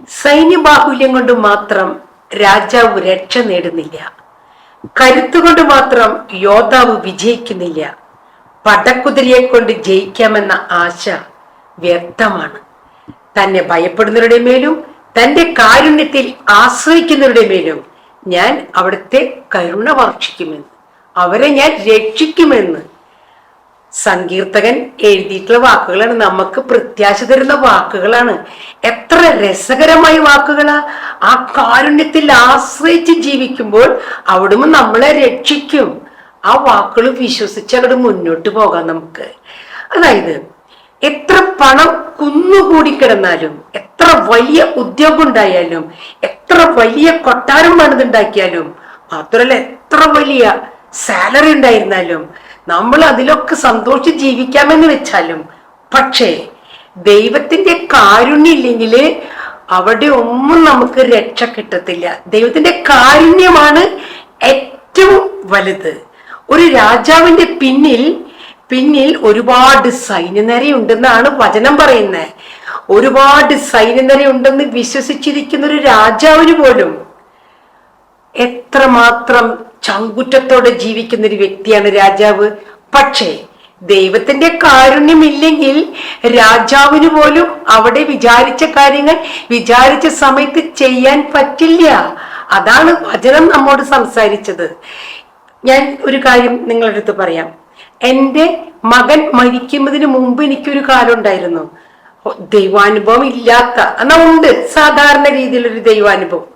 സൈന്യബാഹുല്യം കൊണ്ട് മാത്രം രാജാവ് രക്ഷ നേടുന്നില്ല. കരുത്തുകൊണ്ട് മാത്രം യോദ്ധാവ് വിജയിക്കുന്നില്ല. പടക്കുതിരയെ കൊണ്ട് ജയിക്കാമെന്ന ആശ വ്യർത്ഥമാണ് തന്നെ ഭയപ്പെടുന്നവരുടെ മേലും തന്റെ കാരുണ്യത്തിൽ ആശ്രയിക്കുന്നവരുടെ മേലും ഞാൻ അവിടുത്തെ കരുണ വർഷിക്കുമെന്ന് അവരെ ഞാൻ രക്ഷിക്കുമെന്ന് സങ്കീർത്തകൻ എഴുതിയിട്ടുള്ള വാക്കുകളാണ്. നമുക്ക് പ്രത്യാശ തരുന്ന വാക്കുകളാണ്. എത്ര രസകരമായ വാക്കുകളാ. ആ കാരുണ്യത്തിൽ ആശ്രയിച്ച് ജീവിക്കുമ്പോൾ അവിടുന്ന് നമ്മളെ രക്ഷിക്കും. ആ വാക്കുകൾ വിശ്വസിച്ച് അങ്ങോട്ട് മുന്നോട്ട് പോകാം നമുക്ക്. അതായത് എത്ര പണം കുന്നുകൂടി കിടന്നാലും എത്ര വലിയ ഉദ്യോഗം ഉണ്ടായാലും എത്ര വലിയ കൊട്ടാരം പണിതുണ്ടാക്കിയാലും മാത്രമല്ല എത്ര വലിയ സാലറി ഉണ്ടായിരുന്നാലും നമ്മൾ അതിലൊക്കെ സന്തോഷിച്ച് ജീവിക്കാമെന്ന് വെച്ചാലും പക്ഷേ ദൈവത്തിന്റെ കാരുണ്യം ഇല്ലെങ്കിൽ അവിടെ ഒന്നും നമുക്ക് രക്ഷ കിട്ടത്തില്ല. ദൈവത്തിന്റെ കാരുണ്യമാണ് ഏറ്റവും വലുത്. ഒരു രാജാവിന്റെ പിന്നിൽ പിന്നിൽ ഒരുപാട് സൈന്യനിരയുണ്ടെന്നാണ് വചനം പറയുന്നത് ഒരുപാട് സൈന്യനിരയുണ്ടെന്ന് വിശ്വസിച്ചിരിക്കുന്ന ഒരു രാജാവിന് പോലും എത്രമാത്രം ചങ്കുറ്റത്തോടെ ജീവിക്കുന്ന ഒരു വ്യക്തിയാണ് രാജാവ്. പക്ഷേ ദൈവത്തിന്റെ കാരുണ്യമില്ലെങ്കിൽ രാജാവിന് പോലും അവിടെ വിചാരിച്ച കാര്യങ്ങൾ വിചാരിച്ച സമയത്ത് ചെയ്യാൻ പറ്റില്ല. അതാണ് വചനം നമ്മോട് സംസാരിച്ചത്. ഞാൻ ഒരു കാര്യം നിങ്ങളുടെ അടുത്ത് പറയാം. എന്റെ മകൻ മരിക്കുന്നതിന് മുമ്പ് എനിക്കൊരു കാലം ഉണ്ടായിരുന്നു ദൈവാനുഭവം ഇല്ലാത്ത എന്നാ ഉണ്ട് സാധാരണ രീതിയിലൊരു ദൈവാനുഭവം.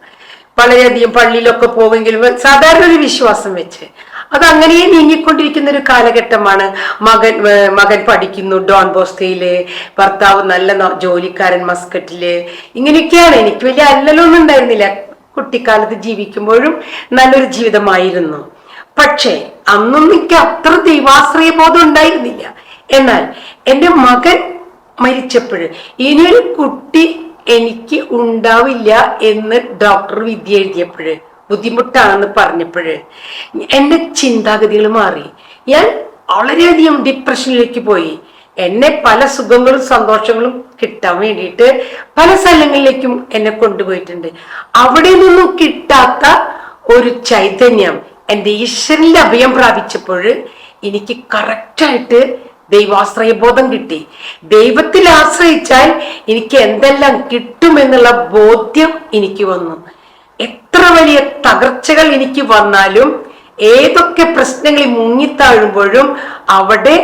വളരെയധികം പള്ളിയിലൊക്കെ പോവെങ്കിലും സാധാരണ ഒരു വിശ്വാസം വെച്ച്. അത് അങ്ങനെ നീങ്ങിക്കൊണ്ടിരിക്കുന്ന ഒരു കാലഘട്ടമാണ്. മകൻ മകൻ പഠിക്കുന്നു ഡോൺ ബോസ്കയിൽ ഭർത്താവ് നല്ല ജോലിക്കാരൻ മസ്കറ്റിൽ. ഇങ്ങനെയൊക്കെയാണ്. എനിക്ക് വലിയ അല്ലലൊന്നും ഉണ്ടായിരുന്നില്ല. കുട്ടിക്കാലത്ത് ജീവിക്കുമ്പോഴും നല്ലൊരു ജീവിതമായിരുന്നു. പക്ഷേ അന്നൊന്നും എനിക്ക് അത്ര ദൈവാശ്രയ ബോധം ഉണ്ടായിരുന്നില്ല. എന്നാൽ എന്റെ മകൻ മരിച്ചപ്പോൾ ഇനിയൊരു കുട്ടി എനിക്ക് ഉണ്ടാവില്ല എന്ന് ഡോക്ടർ വിദ്യ എഴുതിയപ്പോഴ് ബുദ്ധിമുട്ടാണെന്ന് പറഞ്ഞപ്പോഴ് എന്റെ ചിന്താഗതികൾ മാറി. ഞാൻ വളരെയധികം ഡിപ്രഷനിലേക്ക് പോയി. എന്നെ പല സുഖങ്ങളും സന്തോഷങ്ങളും കിട്ടാൻ വേണ്ടിയിട്ട് പല സ്ഥലങ്ങളിലേക്കും എന്നെ കൊണ്ടുപോയിട്ടുണ്ട്. അവിടെ നിന്നും കിട്ടാത്ത ഒരു ചൈതന്യം എന്റെ ഈശ്വരനിൽ അഭയം പ്രാപിച്ചപ്പോൾ എനിക്ക് കറക്റ്റായിട്ട് ദൈവാശ്രയബോധം കിട്ടി. ദൈവത്തിൽ ആശ്രയിച്ചാൽ എനിക്ക് എന്തെല്ലാം കിട്ടുമെന്നുള്ള ബോധ്യം എനിക്ക് വന്നു. എത്ര വലിയ തകർച്ചകൾ എനിക്ക് വന്നാലും ഏതൊക്കെ പ്രശ്നങ്ങളിൽ മുങ്ങിത്താഴുമ്പോഴും അവിടെ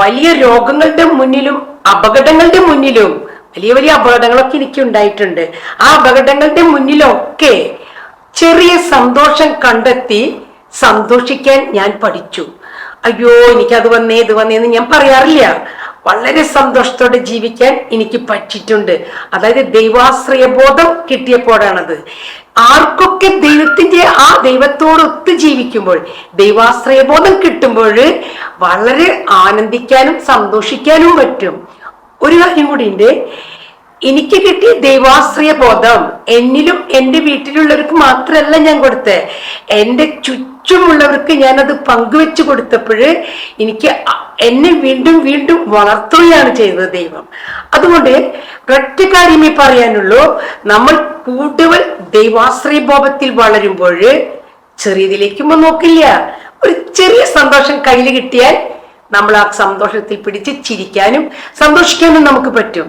വലിയ രോഗങ്ങളുടെ മുന്നിലും അപകടങ്ങളുടെ മുന്നിലും വലിയ വലിയ അപകടങ്ങളൊക്കെ എനിക്ക് ഉണ്ടായിട്ടുണ്ട്. ആ അപകടങ്ങളുടെ മുന്നിലൊക്കെ ചെറിയ സന്തോഷം കണ്ടെത്തി സന്തോഷിക്കാൻ ഞാൻ പഠിച്ചു. അയ്യോ എനിക്ക് അത് വന്നേ ഇത് വന്നേന്ന് ഞാൻ പറയാറില്ല. വളരെ സന്തോഷത്തോടെ ജീവിക്കാൻ എനിക്ക് പറ്റിയിട്ടുണ്ട്. അതായത് ദൈവാശ്രയ ബോധം കിട്ടിയപ്പോഴാണത്. ആർക്കൊക്കെ ദൈവത്തിന്റെ ആ ദൈവത്തോട് ഒത്തു ജീവിക്കുമ്പോൾ ദൈവാശ്രയ ബോധം കിട്ടുമ്പോൾ വളരെ ആനന്ദിക്കാനും സന്തോഷിക്കാനും പറ്റും. ഒരു കാര്യം കൂടി ഉണ്ട്. എനിക്ക് കിട്ടിയ ദൈവാശ്രയ ബോധം എന്നിലും എന്റെ വീട്ടിലുള്ളവർക്ക് മാത്രമല്ല ഞാൻ കൊടുത്തത് എന്റെ ചുറ്റുമുള്ളവർക്ക് ഞാനത് പങ്കുവെച്ചു കൊടുത്തപ്പോൾ എനിക്ക് എന്നെ വീണ്ടും വീണ്ടും വളർത്തുകയാണ് ചെയ്തത് ദൈവം. അതുകൊണ്ട് ഒറ്റ കാര്യമേ പറയാനുള്ളൂ. നമ്മൾ കൂടുതൽ ദൈവാശ്രയ ബോധത്തിൽ വളരുമ്പോൾ ചെറിയതിലേക്കുമ്പോൾ നോക്കില്ല. ഒരു ചെറിയ സന്തോഷം കയ്യിൽ കിട്ടിയാൽ നമ്മൾ ആ സന്തോഷത്തിൽ പിടിച്ച് ചിരിക്കാനും സന്തോഷിക്കാനും നമുക്ക് പറ്റും.